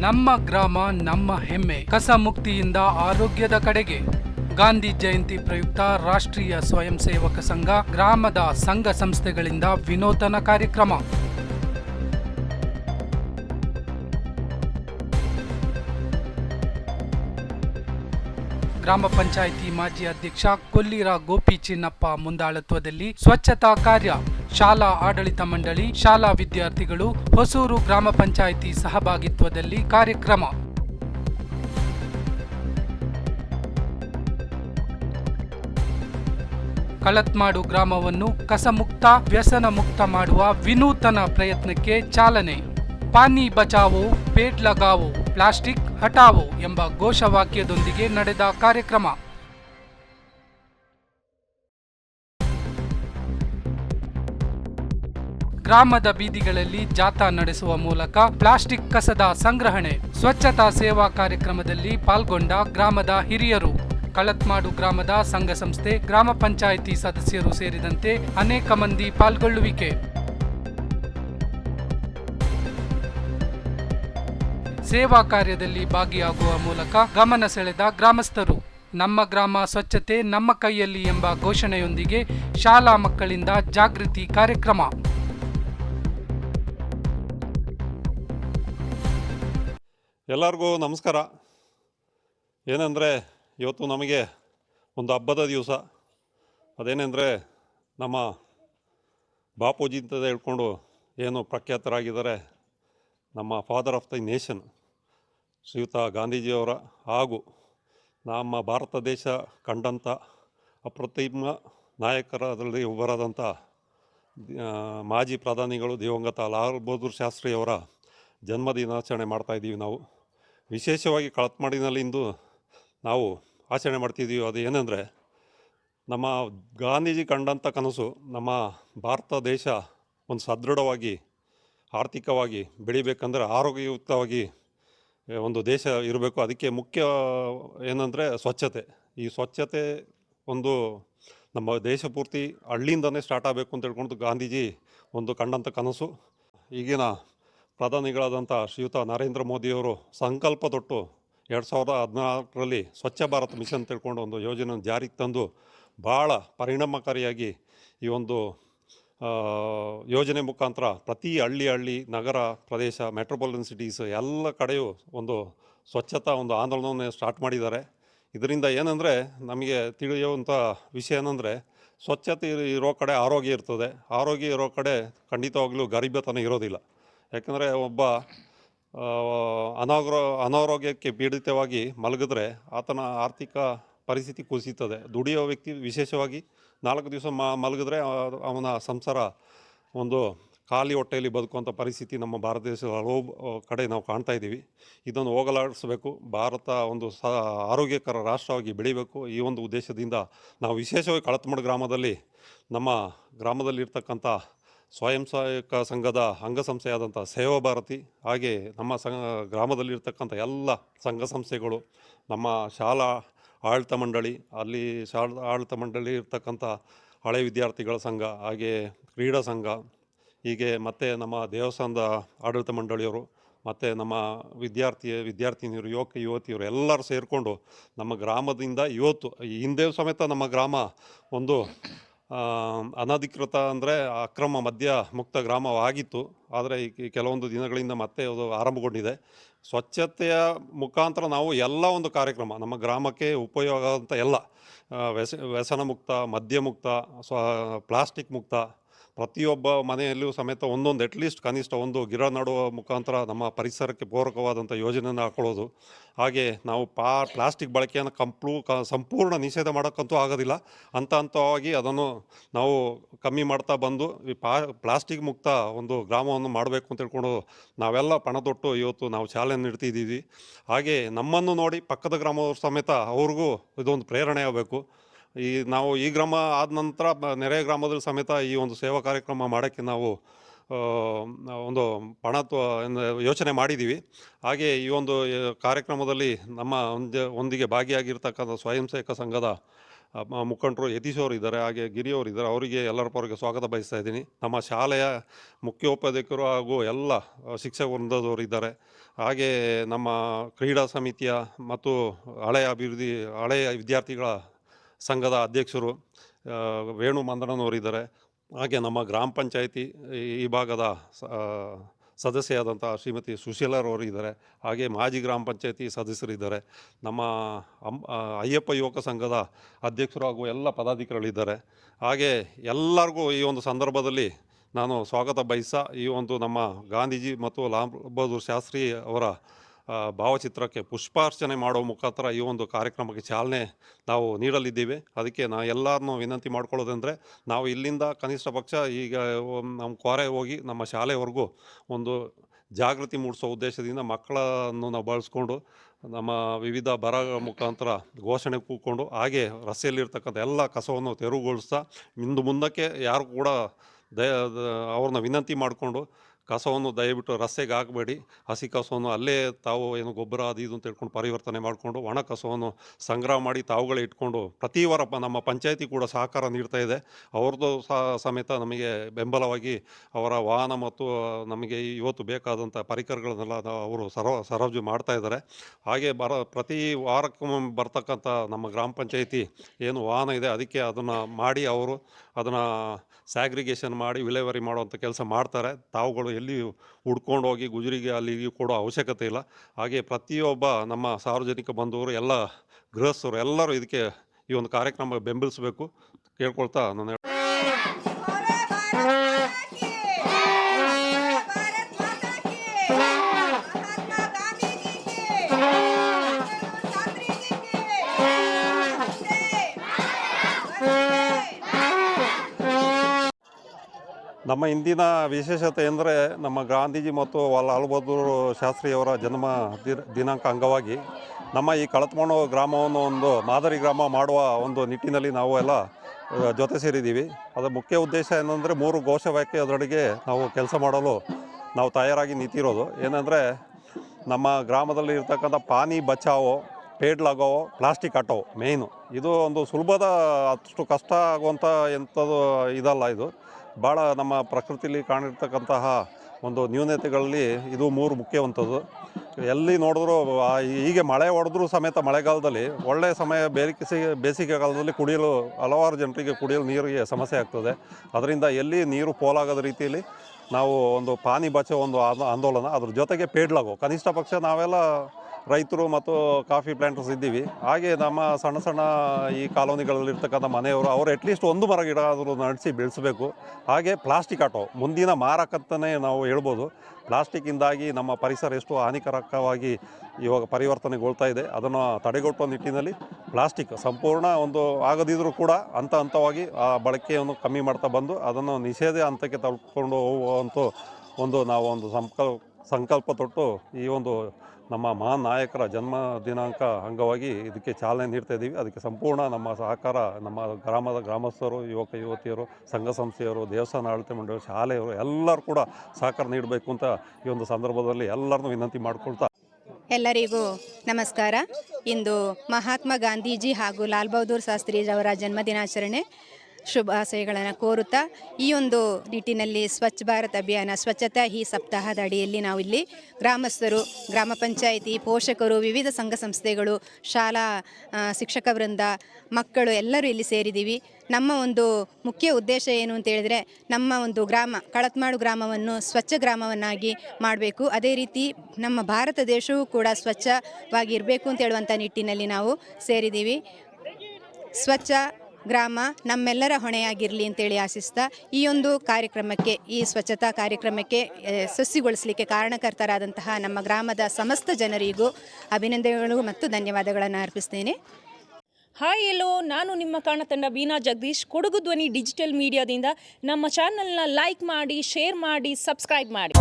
ನಮ್ಮ ಗ್ರಾಮ, ನಮ್ಮ ಹೆಮ್ಮೆ. ಕಸ ಮುಕ್ತಿಯಿಂದ ಆರೋಗ್ಯದ ಕಡೆಗೆ. ಗಾಂಧಿ ಜಯಂತಿ ಪ್ರಯುಕ್ತ ರಾಷ್ಟ್ರೀಯ ಸ್ವಯಂ ಸೇವಕ ಸಂಘ, ಗ್ರಾಮದ ಸಂಘ ಸಂಸ್ಥೆಗಳಿಂದ ವಿನೂತನ ಕಾರ್ಯಕ್ರಮ. ಗ್ರಾಮ ಪಂಚಾಯಿತಿ ಮಾಜಿ ಅಧ್ಯಕ್ಷ ಕೊಲ್ಲಿರ ಗೋಪಿ ಚಿನ್ನಪ್ಪ ಮುಂದಾಳತ್ವದಲ್ಲಿ ಸ್ವಚ್ಛತಾ ಕಾರ್ಯ. ಶಾಲಾ ಆಡಳಿತ ಮಂಡಳಿ, ಶಾಲಾ ವಿದ್ಯಾರ್ಥಿಗಳು, ಹೊಸೂರು ಗ್ರಾಮ ಪಂಚಾಯಿತಿ ಸಹಭಾಗಿತ್ವದಲ್ಲಿ ಕಾರ್ಯಕ್ರಮ. ಕಳತ್ಮಾಡು ಗ್ರಾಮವನ್ನು ಕಸಮುಕ್ತ ವ್ಯಸನ ಮುಕ್ತ ಮಾಡುವ ವಿನೂತನ ಪ್ರಯತ್ನಕ್ಕೆ ಚಾಲನೆ. ಪಾನಿ ಬಚಾವೋ ಪೇಟ್ ಲಗಾವೋ ಪ್ಲಾಸ್ಟಿಕ್ ಹಟಾವೋ ಎಂಬ ಘೋಷವಾಕ್ಯದೊಂದಿಗೆ ನಡೆದ ಕಾರ್ಯಕ್ರಮ. ಗ್ರಾಮದ ಬೀದಿಗಳಲ್ಲಿ ಜಾಥಾ ನಡೆಸುವ ಮೂಲಕ ಪ್ಲಾಸ್ಟಿಕ್ ಕಸದ ಸಂಗ್ರಹಣೆ. ಸ್ವಚ್ಛತಾ ಸೇವಾ ಕಾರ್ಯಕ್ರಮದಲ್ಲಿ ಪಾಲ್ಗೊಂಡ ಗ್ರಾಮದ ಹಿರಿಯರು. ಕಳತ್ಮಾಡು ಗ್ರಾಮದ ಸಂಘ ಸಂಸ್ಥೆ, ಗ್ರಾಮ ಪಂಚಾಯಿತಿ ಸದಸ್ಯರು ಸೇರಿದಂತೆ ಅನೇಕ ಮಂದಿ ಪಾಲ್ಗೊಳ್ಳುವಿಕೆ. ಸೇವಾ ಕಾರ್ಯದಲ್ಲಿ ಭಾಗಿಯಾಗುವ ಮೂಲಕ ಗಮನ ಸೆಳೆದ ಗ್ರಾಮಸ್ಥರು, ನಮ್ಮ ಗ್ರಾಮ ಸ್ವಚ್ಛತೆ ನಮ್ಮ ಕೈಯಲ್ಲಿ ಎಂಬ ಘೋಷಣೆಯೊಂದಿಗೆ ಶಾಲಾ ಮಕ್ಕಳಿಂದ ಜಾಗೃತಿ ಕಾರ್ಯಕ್ರಮ. ಎಲ್ಲರಿಗೂ ನಮಸ್ಕಾರ. ಏನಂದರೆ ಇವತ್ತು ನಮಗೆ ಒಂದು ಹಬ್ಬದ ದಿವಸ. ಅದೇನೆಂದರೆ ನಮ್ಮ ಬಾಪೂಜಿ ಅಂತ ಹೇಳ್ಕೊಂಡು ಏನು ಪ್ರಖ್ಯಾತರಾಗಿದ್ದಾರೆ ನಮ್ಮ ಫಾದರ್ ಆಫ್ ದ ನೇಷನ್ ಶ್ರೀಯುತ ಗಾಂಧೀಜಿಯವರ ಹಾಗೂ ನಮ್ಮ ಭಾರತ ದೇಶ ಕಂಡಂಥ ಅಪ್ರತಿಮ ನಾಯಕರಲ್ಲಿ ಒಬ್ಬರಾದಂಥ ಮಾಜಿ ಪ್ರಧಾನಿಗಳು ದಿವಂಗತ ಲಾಲ್ ಬಹದ್ದೂರ್ ಶಾಸ್ತ್ರಿಯವರ ಜನ್ಮದಿನಾಚರಣೆ ಮಾಡ್ತಾಯಿದ್ದೀವಿ ನಾವು. ವಿಶೇಷವಾಗಿ ಕಳತ್ಮಾಡಿನಲ್ಲಿ ಇಂದು ನಾವು ಆಚರಣೆ ಮಾಡ್ತಿದ್ದೀವಿ. ಅದು ಏನಂದರೆ, ನಮ್ಮ ಗಾಂಧೀಜಿ ಕಂಡಂಥ ಕನಸು ನಮ್ಮ ಭಾರತ ದೇಶ ಒಂದು ಸದೃಢವಾಗಿ, ಆರ್ಥಿಕವಾಗಿ ಬೆಳಿಬೇಕಂದ್ರೆ ಆರೋಗ್ಯಯುಕ್ತವಾಗಿ ಒಂದು ದೇಶ ಇರಬೇಕು. ಅದಕ್ಕೆ ಮುಖ್ಯ ಏನಂದರೆ ಸ್ವಚ್ಛತೆ. ಈ ಸ್ವಚ್ಛತೆ ಒಂದು ನಮ್ಮ ದೇಶ ಪೂರ್ತಿ ಹಳ್ಳಿಯಿಂದನೇ ಸ್ಟಾರ್ಟ್ ಆಗಬೇಕು ಅಂತ ಹೇಳ್ಕೊಂಡು ಗಾಂಧೀಜಿ ಒಂದು ಕಂಡಂಥ ಕನಸು. ಈಗಿನ ಪ್ರಧಾನಿಗಳಾದಂಥ ಶ್ರೀಯುತ ನರೇಂದ್ರ ಮೋದಿಯವರು ಸಂಕಲ್ಪ ತೊಟ್ಟು ಎರಡು ಸಾವಿರದ ಹದಿನಾಲ್ಕರಲ್ಲಿ ಸ್ವಚ್ಛ ಭಾರತ್ ಮಿಷನ್ ತಿಳ್ಕೊಂಡು ಒಂದು ಯೋಜನೆಯನ್ನು ಜಾರಿಗೆ ತಂದು ಭಾಳ ಪರಿಣಾಮಕಾರಿಯಾಗಿ ಈ ಒಂದು ಯೋಜನೆ ಮುಖಾಂತರ ಪ್ರತಿ ಹಳ್ಳಿ ಹಳ್ಳಿ, ನಗರ ಪ್ರದೇಶ ಮೆಟ್ರೋಪಾಲಿಟನ್ ಸಿಟೀಸ್ ಎಲ್ಲ ಕಡೆಯೂ ಒಂದು ಸ್ವಚ್ಛತಾ ಒಂದು ಆಂದೋಲನವನ್ನು ಸ್ಟಾರ್ಟ್ ಮಾಡಿದ್ದಾರೆ. ಇದರಿಂದ ಏನಂದರೆ ನಮಗೆ ತಿಳಿಯುವಂಥ ವಿಷಯ ಏನಂದರೆ ಸ್ವಚ್ಛತೆ ಇರೋ- ಕಡೆ ಆರೋಗ್ಯ ಇರ್ತದೆ. ಆರೋಗ್ಯ ಇರೋ ಕಡೆ ಖಂಡಿತವಾಗ್ಲೂ ಗರಿಬ್ಯತನ ಇರೋದಿಲ್ಲ. ಯಾಕಂದರೆ ಒಬ್ಬ ಅನಾಗ್ರ, ಅನಾರೋಗ್ಯಕ್ಕೆ ಪೀಡಿತವಾಗಿ ಮಲಗಿದ್ರೆ ಆತನ ಆರ್ಥಿಕ ಪರಿಸ್ಥಿತಿ ಕುಸಿತದೆ. ದುಡಿಯೋ ವ್ಯಕ್ತಿ ವಿಶೇಷವಾಗಿ ನಾಲ್ಕು ದಿವಸ ಮ ಮಲಗಿದ್ರೆ ಅವನ ಸಂಸಾರ ಒಂದು ಖಾಲಿ ಹೊಟ್ಟೆಯಲ್ಲಿ ಬದುಕುವಂಥ ಪರಿಸ್ಥಿತಿ ನಮ್ಮ ಭಾರತ ದೇಶದ ಹಲವು ಕಡೆ ನಾವು ಕಾಣ್ತಾ ಇದ್ದೀವಿ. ಇದನ್ನು ಹೋಗಲಾಡಿಸಬೇಕು. ಭಾರತ ಒಂದು ಸ ಆರೋಗ್ಯಕರ ರಾಷ್ಟ್ರವಾಗಿ ಬೆಳಿಬೇಕು. ಈ ಒಂದು ಉದ್ದೇಶದಿಂದ ನಾವು ವಿಶೇಷವಾಗಿ ಕಳತ್ಮಡ್ ಗ್ರಾಮದಲ್ಲಿ ನಮ್ಮ ಗ್ರಾಮದಲ್ಲಿರ್ತಕ್ಕಂಥ ಸ್ವಯಂ ಸಹಾಯಕ ಸಂಘದ ಅಂಗಸಂಸ್ಥೆಯಾದಂಥ ಸೇವಾ ಭಾರತಿ ಹಾಗೆ ನಮ್ಮ ಸಂಘ ಗ್ರಾಮದಲ್ಲಿರ್ತಕ್ಕಂಥ ಎಲ್ಲ ಸಂಘ ಸಂಸ್ಥೆಗಳು, ನಮ್ಮ ಶಾಲಾ ಆಡಳಿತ ಮಂಡಳಿ, ಅಲ್ಲಿ ಶಾಲಾ ಆಡಳಿತ ಮಂಡಳಿ ಇರ್ತಕ್ಕಂಥ ಹಳೆ ವಿದ್ಯಾರ್ಥಿಗಳ ಸಂಘ, ಹಾಗೆ ಕ್ರೀಡಾ ಸಂಘ, ಹೀಗೆ ಮತ್ತು ನಮ್ಮ ದೇವಸ್ಥಾನದ ಆಡಳಿತ ಮಂಡಳಿಯವರು, ಮತ್ತು ನಮ್ಮ ವಿದ್ಯಾರ್ಥಿ ವಿದ್ಯಾರ್ಥಿನಿಯರು, ಯುವಕ ಯುವತಿಯರು ಎಲ್ಲರೂ ಸೇರಿಕೊಂಡು ನಮ್ಮ ಗ್ರಾಮದಿಂದ ಇವತ್ತು ಹಿಂದೆ ಸಮೇತ ನಮ್ಮ ಗ್ರಾಮ ಒಂದು ಅನಧಿಕೃತ ಅಂದರೆ ಅಕ್ರಮ ಮದ್ಯ ಮುಕ್ತ ಗ್ರಾಮವಾಗಿತ್ತು. ಆದರೆ ಈ ಕೆಲವೊಂದು ದಿನಗಳಿಂದ ಮತ್ತೆ ಅದು ಆರಂಭಗೊಂಡಿದೆ. ಸ್ವಚ್ಛತೆಯ ಮುಖಾಂತರ ನಾವು ಎಲ್ಲ ಒಂದು ಕಾರ್ಯಕ್ರಮ, ನಮ್ಮ ಗ್ರಾಮಕ್ಕೆ ಉಪಯೋಗ ಆದಂಥ ಎಲ್ಲ ವ್ಯಸ ವ್ಯಸನ ಮುಕ್ತ ಮದ್ಯ ಮುಕ್ತ ಸ್ವ, ಪ್ಲಾಸ್ಟಿಕ್ ಮುಕ್ತ ಪ್ರತಿಯೊಬ್ಬ ಮನೆಯಲ್ಲೂ ಸಮೇತ ಒಂದೊಂದು ಅಟ್ಲೀಸ್ಟ್ ಕನಿಷ್ಠ ಒಂದು ಗಿಡ ನಡುವ ಮುಖಾಂತರ ನಮ್ಮ ಪರಿಸರಕ್ಕೆ ಪೂರಕವಾದಂಥ ಯೋಜನೆಯನ್ನು ಹಾಕೊಳ್ಳೋದು. ಹಾಗೆ ನಾವು ಪಾ, ಪ್ಲಾಸ್ಟಿಕ್ ಬಳಕೆಯನ್ನು ಕಂಪ್ಲೂ, ಕ, ಸಂಪೂರ್ಣ ನಿಷೇಧ ಮಾಡೋಕ್ಕಂತೂ ಆಗೋದಿಲ್ಲ. ಹಂತ ಹಂತವಾಗಿ ಅದನ್ನು ನಾವು ಕಮ್ಮಿ ಮಾಡ್ತಾ ಬಂದು, ಈ ಪಾ, ಪ್ಲಾಸ್ಟಿಕ್ ಮುಕ್ತ ಒಂದು ಗ್ರಾಮವನ್ನು ಮಾಡಬೇಕು ಅಂತ ಹೇಳ್ಕೊಂಡು ನಾವೆಲ್ಲ ಪಣದೊಟ್ಟು ಇವತ್ತು ನಾವು ಚಾಲನೆ ನೀಡ್ತಿದ್ದೀವಿ ಹಾಗೆ ನಮ್ಮನ್ನು ನೋಡಿ ಪಕ್ಕದ ಗ್ರಾಮದವ್ರ ಸಮೇತ ಅವ್ರಿಗೂ ಇದೊಂದು ಪ್ರೇರಣೆ ಆಗಬೇಕು. ಈ ನಾವು ಈ ಗ್ರಾಮ ಆದ ನಂತರ ನೆರೆ ಗ್ರಾಮದಲ್ಲಿ ಸಮೇತ ಈ ಒಂದು ಸೇವಾ ಕಾರ್ಯಕ್ರಮ ಮಾಡೋಕ್ಕೆ ನಾವು ಒಂದು ಪಣತ್ವ ಯೋಚನೆ ಮಾಡಿದ್ದೀವಿ. ಹಾಗೆ ಈ ಒಂದು ಕಾರ್ಯಕ್ರಮದಲ್ಲಿ ನಮ್ಮ ಒಂದು, ಒಂದಿಗೆ ಭಾಗಿಯಾಗಿರ್ತಕ್ಕಂಥ ಸ್ವಯಂ ಸೇವಕ ಸಂಘದ ಮುಖಂಡರು ಯತೀಶ್ ಅವರು ಇದ್ದಾರೆ, ಹಾಗೆ ಗಿರಿಯವರು ಇದ್ದಾರೆ, ಅವರಿಗೆ ಎಲ್ಲರ ಪರವಾಗಿ ಸ್ವಾಗತ ಬಯಸ್ತಾ ಇದ್ದೀನಿ. ನಮ್ಮ ಶಾಲೆಯ ಮುಖ್ಯೋಪಾಧ್ಯಾಯಕರು ಹಾಗೂ ಎಲ್ಲ ಶಿಕ್ಷಕ ವೃಂದದವರು ಇದ್ದಾರೆ. ಹಾಗೆ ನಮ್ಮ ಕ್ರೀಡಾ ಸಮಿತಿಯ ಮತ್ತು ಹಳೆಯ ಅಭಿವೃದ್ಧಿ, ಹಳೆಯ ವಿದ್ಯಾರ್ಥಿಗಳ ಸಂಘದ ಅಧ್ಯಕ್ಷರು ವೇಣು ಮಂದಣ್ಣನವರು ಇದ್ದಾರೆ ಹಾಗೆ ನಮ್ಮ ಗ್ರಾಮ ಪಂಚಾಯಿತಿ ಈ- ಭಾಗದ ಸದಸ್ಯೆಯಾದಂಥ ಶ್ರೀಮತಿ ಸುಶೀಲರವರು ಇದ್ದಾರೆ ಹಾಗೆ ಮಾಜಿ ಗ್ರಾಮ ಪಂಚಾಯತಿ ಸದಸ್ಯರಿದ್ದಾರೆ ನಮ್ಮ ಅಯ್ಯಪ್ಪ ಯುವಕ ಸಂಘದ ಅಧ್ಯಕ್ಷರು ಹಾಗೂ ಎಲ್ಲ ಪದಾಧಿಕಾರಿಗಳಿದ್ದಾರೆ. ಹಾಗೆ ಎಲ್ಲರಿಗೂ ಈ ಒಂದು ಸಂದರ್ಭದಲ್ಲಿ ನಾನು ಸ್ವಾಗತ ಬಯಸ ಈ ಒಂದು ನಮ್ಮ ಗಾಂಧೀಜಿ ಮತ್ತು ಲಾಲ್ ಬಹದ್ದೂರ್ ಶಾಸ್ತ್ರಿ ಅವರ ಭಾವಚಿತ್ರಕ್ಕೆ ಪುಷ್ಪಾರ್ಚನೆ ಮಾಡುವ ಮುಖಾಂತರ ಈ ಒಂದು ಕಾರ್ಯಕ್ರಮಕ್ಕೆ ಚಾಲನೆ ನಾವು ನೀಡಲಿದ್ದೀವಿ. ಅದಕ್ಕೆ ನಾ ಎಲ್ಲರನ್ನೂ ವಿನಂತಿ ಮಾಡ್ಕೊಳ್ಳೋದಂದರೆ ನಾವು ಇಲ್ಲಿಂದ ಕನಿಷ್ಠ ಪಕ್ಷ ಈಗ ನಮ್ಮ ಕ್ವಾರೆ ಹೋಗಿ ನಮ್ಮ ಶಾಲೆವರೆಗೂ ಒಂದು ಜಾಗೃತಿ ಮೂಡಿಸೋ ಉದ್ದೇಶದಿಂದ ಮಕ್ಕಳನ್ನು ನಾವು ಬಳಸ್ಕೊಂಡು ನಮ್ಮ ವಿವಿಧ ಬರ ಮುಖಾಂತರ ಘೋಷಣೆ ಕೂಕೊಂಡು ಹಾಗೆ ರಸ್ತೆಯಲ್ಲಿರ್ತಕ್ಕಂಥ ಎಲ್ಲ ಕಸವನ್ನು ತೆರವುಗೊಳಿಸ್ತಾ ಇಂದು ಮುಂದಕ್ಕೆ ಯಾರು ಕೂಡ ದಯ ಅವ್ರನ್ನ ವಿನಂತಿ ಮಾಡಿಕೊಂಡು ಕಸವನ್ನು ದಯವಿಟ್ಟು ರಸ್ತೆಗೆ ಹಾಕಬೇಡಿ. ಹಸಿ ಕಸವನ್ನು ಅಲ್ಲೇ ತಾವು ಏನು ಗೊಬ್ಬರ ಅದು ಇದು ಅಂತ ಹೇಳ್ಕೊಂಡು ಪರಿವರ್ತನೆ ಮಾಡಿಕೊಂಡು ಒಣ ಕಸವನ್ನು ಸಂಗ್ರಹ ಮಾಡಿ ತಾವುಗಳೇ ಇಟ್ಕೊಂಡು ಪ್ರತಿ ವಾರ ನಮ್ಮ ಪಂಚಾಯತಿ ಕೂಡ ಸಹಕಾರ ನೀಡ್ತಾ ಇದೆ. ಅವ್ರದ್ದು ಸಹ ಸಮೇತ ನಮಗೆ ಬೆಂಬಲವಾಗಿ ಅವರ ವಾಹನ ಮತ್ತು ನಮಗೆ ಇವತ್ತು ಬೇಕಾದಂಥ ಪರಿಕರಗಳನ್ನೆಲ್ಲ ಅವರು ಸರ ಸರಬರಾಜು ಮಾಡ್ತಾ ಇದ್ದಾರೆ. ಹಾಗೆ ಬರ ಪ್ರತಿ ವಾರಕ್ಕೊಮ್ಮೆ ಬರ್ತಕ್ಕಂಥ ನಮ್ಮ ಗ್ರಾಮ ಪಂಚಾಯಿತಿ ಏನು ವಾಹನ ಇದೆ ಅದಕ್ಕೆ ಅದನ್ನು ಮಾಡಿ ಅವರು ಅದನ್ನು ಸ್ಯಾಗ್ರಿಗೇಷನ್ ಮಾಡಿ ವಿಲೇವಾರಿ ಮಾಡುವಂಥ ಕೆಲಸ ಮಾಡ್ತಾರೆ. ತಾವುಗಳು ಎಲ್ಲಿ ಹುಡ್ಕೊಂಡು ಹೋಗಿ ಗುಜರಿಗೆ ಅಲ್ಲಿಗೆ ಕೊಡೋ ಅವಶ್ಯಕತೆ ಇಲ್ಲ. ಹಾಗೆ ಪ್ರತಿಯೊಬ್ಬ ನಮ್ಮ ಸಾರ್ವಜನಿಕ ಬಂಧುವರು, ಎಲ್ಲ ಗೃಹಸ್ಥರು ಎಲ್ಲರೂ ಇದಕ್ಕೆ ಈ ಒಂದು ಕಾರ್ಯಕ್ರಮ ಬೆಂಬಲಿಸಬೇಕು. ಕೇಳ್ಕೊಳ್ತಾ ನಾನು ನಮ್ಮ ಇಂದಿನ ವಿಶೇಷತೆ ಅಂದರೆ ನಮ್ಮ ಗಾಂಧೀಜಿ ಮತ್ತು ಲಾಲ್ ಬಹದ್ದೂರ್ ಶಾಸ್ತ್ರಿಯವರ ಜನ್ಮ ದಿನ- ದಿನಾಂಕ ಅಂಗವಾಗಿ ನಮ್ಮ ಈ ಕಳತ್ಮಣ್ಣು ಗ್ರಾಮವನ್ನು ಒಂದು ಮಾದರಿ ಗ್ರಾಮ ಮಾಡುವ ಒಂದು ನಿಟ್ಟಿನಲ್ಲಿ ನಾವು ಎಲ್ಲ ಜೊತೆ ಸೇರಿದ್ದೀವಿ. ಅದರ ಮುಖ್ಯ ಉದ್ದೇಶ ಏನಂದರೆ ಮೂರು ಘೋಷ ಘೋಷವಾಕ್ಯದೊಳಗೆ ನಾವು ಕೆಲಸ ಮಾಡಲು ನಾವು ತಯಾರಾಗಿ ನಿಂತಿರೋದು. ಏನಂದರೆ ನಮ್ಮ ಗ್ರಾಮದಲ್ಲಿ ಇರ್ತಕ್ಕಂಥ ಪಾನಿ ಬಚಾವೋ, ಪೇಡ್ ಲಗಾವೋ, ಪ್ಲಾಸ್ಟಿಕ್ ಆಟೋ ಮೇಯ್ನು ಇದು ಒಂದು ಸುಲಭದ, ಅಷ್ಟು ಕಷ್ಟ ಆಗುವಂಥ ಎಂಥದ್ದು ಇದಲ್ಲ ಇದು. ಭಾಳ ನಮ್ಮ ಪ್ರಕೃತಿಲಿ ಕಾಣಿರ್ತಕ್ಕಂತಹ ಒಂದು ನ್ಯೂನತೆಗಳಲ್ಲಿ ಇದು ಮೂರು ಮುಖ್ಯವಂಥದ್ದು. ಎಲ್ಲಿ ನೋಡಿದ್ರು ಹೀಗೆ ಮಳೆ ಹೊಡೆದ್ರೂ ಸಮೇತ ಮಳೆಗಾಲದಲ್ಲಿ ಒಳ್ಳೆಯ ಸಮಯ ಬೇರಿಕಿಸಿ ಬೇಸಿಗೆ ಕಾಲದಲ್ಲಿ ಕುಡಿಯಲು, ಹಲವಾರು ಜನರಿಗೆ ಕುಡಿಯಲು ನೀರಿಗೆ ಸಮಸ್ಯೆ ಆಗ್ತದೆ. ಅದರಿಂದ ಎಲ್ಲಿ ನೀರು ಪೋಲಾಗದ ರೀತಿಯಲ್ಲಿ ನಾವು ಒಂದು ಪಾನಿ ಬಚ್ಚೋ ಒಂದು ಆಂದೋಲನ, ಅದ್ರ ಜೊತೆಗೆ ಪೇಡ್ಲಾಗೋ, ಕನಿಷ್ಠ ಪಕ್ಷ ನಾವೆಲ್ಲ ರೈತರು ಮತ್ತು ಕಾಫಿ ಪ್ಲ್ಯಾಂಟರ್ಸ್ ಇದ್ದೀವಿ. ಹಾಗೆ ನಮ್ಮ ಸಣ್ಣ ಸಣ್ಣ ಈ ಕಾಲೋನಿಗಳಲ್ಲಿ ಇರ್ತಕ್ಕಂಥ ಮನೆಯವರು ಅವರು ಅಟ್ಲೀಸ್ಟ್ ಒಂದು ಮರ ಗಿಡ ಆದರೂ ನಡೆಸಿ ಬೆಳೆಸಬೇಕು. ಹಾಗೆ ಪ್ಲಾಸ್ಟಿಕ್ ಆಟೋ, ಮುಂದಿನ ಮಾರಕಂತನೇ ನಾವು ಹೇಳ್ಬೋದು. ಪ್ಲಾಸ್ಟಿಕ್ಕಿಂದಾಗಿ ನಮ್ಮ ಪರಿಸರ ಎಷ್ಟು ಹಾನಿಕಾರಕವಾಗಿ ಇವಾಗ ಪರಿವರ್ತನೆಗೊಳ್ತಾ ಇದೆ. ಅದನ್ನು ತಡೆಗಟ್ಟುವ ನಿಟ್ಟಿನಲ್ಲಿ ಪ್ಲಾಸ್ಟಿಕ್ ಸಂಪೂರ್ಣ ಒಂದು ಆಗದಿದ್ದರೂ ಕೂಡ ಹಂತ ಹಂತವಾಗಿ ಆ ಬಳಕೆಯನ್ನು ಕಮ್ಮಿ ಮಾಡ್ತಾ ಬಂದು ಅದನ್ನು ನಿಷೇಧ ಹಂತಕ್ಕೆ ತಳ್ಕೊಂಡು ಹೋಗುವಂಥ ಒಂದು ನಾವು ಒಂದು ಸಂಕಲ್ಪ ಸಂಕಲ್ಪ ತೊಟ್ಟು ಈ ಒಂದು ನಮ್ಮ ಮಹಾನ್ ನಾಯಕರ ಜನ್ಮ ದಿನಾಂಕ ಅಂಗವಾಗಿ ಇದಕ್ಕೆ ಚಾಲನೆ ನೀಡ್ತಾ ಇದ್ದೀವಿ. ಅದಕ್ಕೆ ಸಂಪೂರ್ಣ ನಮ್ಮ ಸಹಕಾರ, ನಮ್ಮ ಗ್ರಾಮದ ಗ್ರಾಮಸ್ಥರು, ಯುವಕ, ಯುವತಿಯರು, ಸಂಘ ಸಂಸ್ಥೆಯವರು, ದೇವಸ್ಥಾನ ಆಳ್ತೆ ಮಂಡಳಿ ಶಾಲೆಯವರು ಎಲ್ಲರೂ ಕೂಡ ಸಹಕಾರ ನೀಡಬೇಕು ಅಂತ ಈ ಒಂದು ಸಂದರ್ಭದಲ್ಲಿ ಎಲ್ಲರನ್ನೂ ವಿನಂತಿ ಮಾಡಿಕೊಳ್ತಾ ಎಲ್ಲರಿಗೂ ನಮಸ್ಕಾರ. ಇಂದು ಮಹಾತ್ಮ ಗಾಂಧೀಜಿ ಹಾಗೂ ಲಾಲ್ ಬಹದ್ದೂರ್ ಶಾಸ್ತ್ರಿಯವರ ಜನ್ಮದಿನಾಚರಣೆ ಶುಭಾಶಯಗಳನ್ನು ಕೋರುತ್ತಾ ಈ ಒಂದು ನಿಟ್ಟಿನಲ್ಲಿ ಸ್ವಚ್ಛ ಭಾರತ್ ಅಭಿಯಾನ, ಸ್ವಚ್ಛತಾ ಈ ಸಪ್ತಾಹದ ಅಡಿಯಲ್ಲಿ ನಾವು ಇಲ್ಲಿ ಗ್ರಾಮಸ್ಥರು, ಗ್ರಾಮ ಪಂಚಾಯಿತಿ ಪೋಷಕರು, ವಿವಿಧ ಸಂಘ ಸಂಸ್ಥೆಗಳು, ಶಾಲಾ ಶಿಕ್ಷಕ ವೃಂದ, ಮಕ್ಕಳು ಎಲ್ಲರೂ ಇಲ್ಲಿ ಸೇರಿದ್ದೀವಿ. ನಮ್ಮ ಒಂದು ಮುಖ್ಯ ಉದ್ದೇಶ ಏನು ಅಂತ ಹೇಳಿದರೆ ನಮ್ಮ ಒಂದು ಗ್ರಾಮ, ಕಳತ್ಮಾಡು ಗ್ರಾಮವನ್ನು ಸ್ವಚ್ಛ ಗ್ರಾಮವನ್ನಾಗಿ ಮಾಡಬೇಕು. ಅದೇ ರೀತಿ ನಮ್ಮ ಭಾರತ ದೇಶವೂ ಕೂಡ ಸ್ವಚ್ಛವಾಗಿ ಇರಬೇಕು ಅಂತ ಹೇಳುವಂಥ ನಿಟ್ಟಿನಲ್ಲಿ ನಾವು ಸೇರಿದ್ದೀವಿ. ಸ್ವಚ್ಛ ಗ್ರಾಮ ನಮ್ಮೆಲ್ಲರ ಹೊಣೆಯಾಗಿರಲಿ ಅಂತೇಳಿ ಆಶಿಸ್ತಾ ಈ ಒಂದು ಕಾರ್ಯಕ್ರಮಕ್ಕೆ, ಈ ಸ್ವಚ್ಛತಾ ಕಾರ್ಯಕ್ರಮಕ್ಕೆ ಸಸ್ಯಗೊಳಿಸಲಿಕ್ಕೆ ಕಾರಣಕರ್ತರಾದಂತಹ ನಮ್ಮ ಗ್ರಾಮದ ಸಮಸ್ತ ಜನರಿಗೂ ಅಭಿನಂದನೆಗಳು ಮತ್ತು ಧನ್ಯವಾದಗಳನ್ನು ಅರ್ಪಿಸ್ತೇನೆ. ಹಾಯ್ ಎಲ್ಲೋ, ನಾನು ನಿಮ್ಮ ಕಾಣತಂಡ ಬೀನಾ ಜಗದೀಶ್. ಕೊಡಗು ಧ್ವನಿ ಡಿಜಿಟಲ್ ಮೀಡಿಯಾದಿಂದ ನಮ್ಮ ಚಾನಲ್ನ ಲೈಕ್ ಮಾಡಿ, ಶೇರ್ ಮಾಡಿ, ಸಬ್ಸ್ಕ್ರೈಬ್ ಮಾಡಿ.